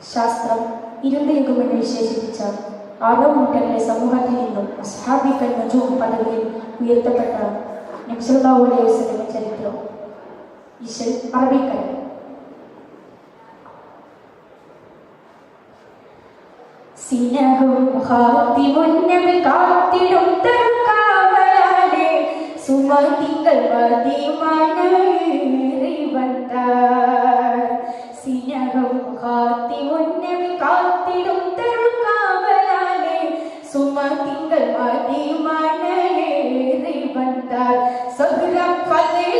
ശാസ്ത്രം ഇരുണ്ട യുഗമെന്ന് വിശേഷിപ്പിച്ച ആറാം നൂറ്റാണ്ടിലെ സമൂഹത്തിൽ നിന്നും അസ്ഹാബിക്കൽ നജൂം പദവിയിൽ ഉയർത്തപ്പെട്ട വസല്ലമ ചരിത്രം. ഇശൽ അറബിക്കൽ സിനഹും ഹാത്തിമുന്നബി കാത്തിടും തറുക്കാവലാലെ സുമതികൾ വந்தாർ സിനഹും ഹാത്തിമുന്നബി കാത്തിടും തറുക്കാവലാലെ സുമതികൾ മതിമണേറി വந்தாർ സഹ്റ ഫളിലാക്കൽ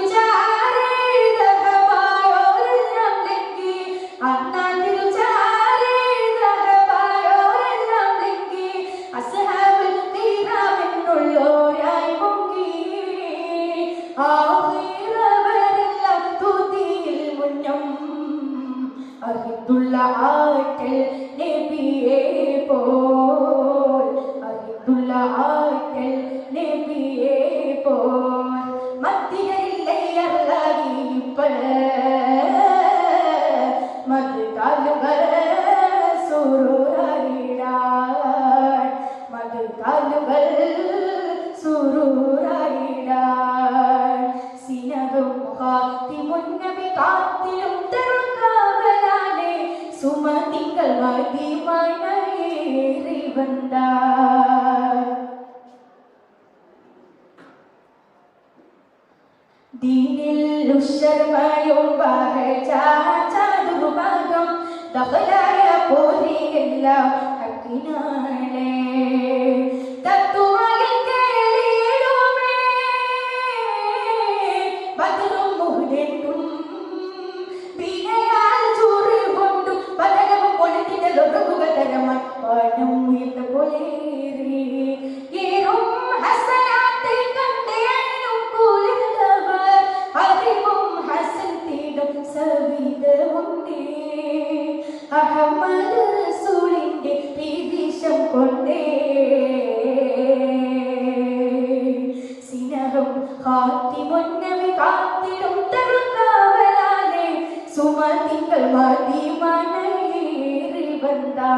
ஆற்றல் நெபியே போல். அறிந்துள்ள ஆற்றல் நெபியே போல். மத்தியர் இல்லை அல்லாஹி இப்ப மது காலுவர் சுரூராயிடார் மது காலுவர் சுரூராயிடார் சினதும் முகாத்தி முன்னபி காத்திலும் மகிமையேறி வந்தார் தீனில் உஷர்மையும் பகஜாதுருபாகம் தகலாய போதி எல்லாம் கக்கினாளே അഹമ്മദ് സൂളിന്റെ പ്രതീശം കൊണ്ടേ. സിനഹം കാത്തി മുന്നവി കാത്തിടും തറുത്താവലാലെ സുമതികൾ മതി മനേറി ബന്ധാ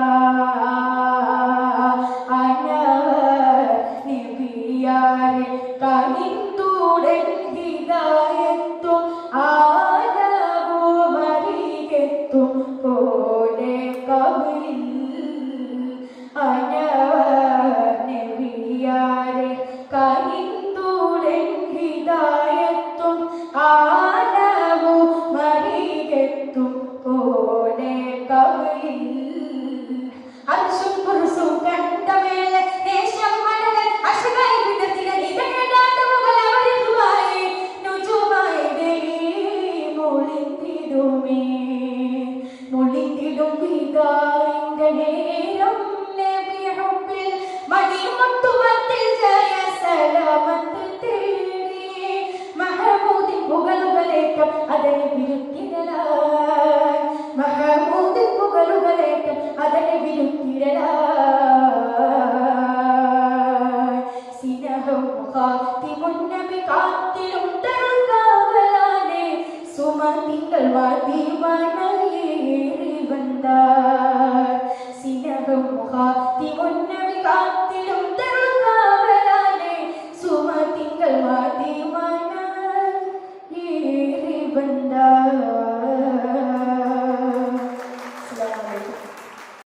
அதனை விழுத்திடலாய் மகமூதின் புகழுகளேற்ற அதனை விழுத்திடலாய் சினகம் காத்தி முன்னபி காத்திடும் தருள் காவலானே சுமந்திங்கள் வாழ்த்தி மனையேறி வந்தார். சினகம் முகாத்தி முன்னவி காத்த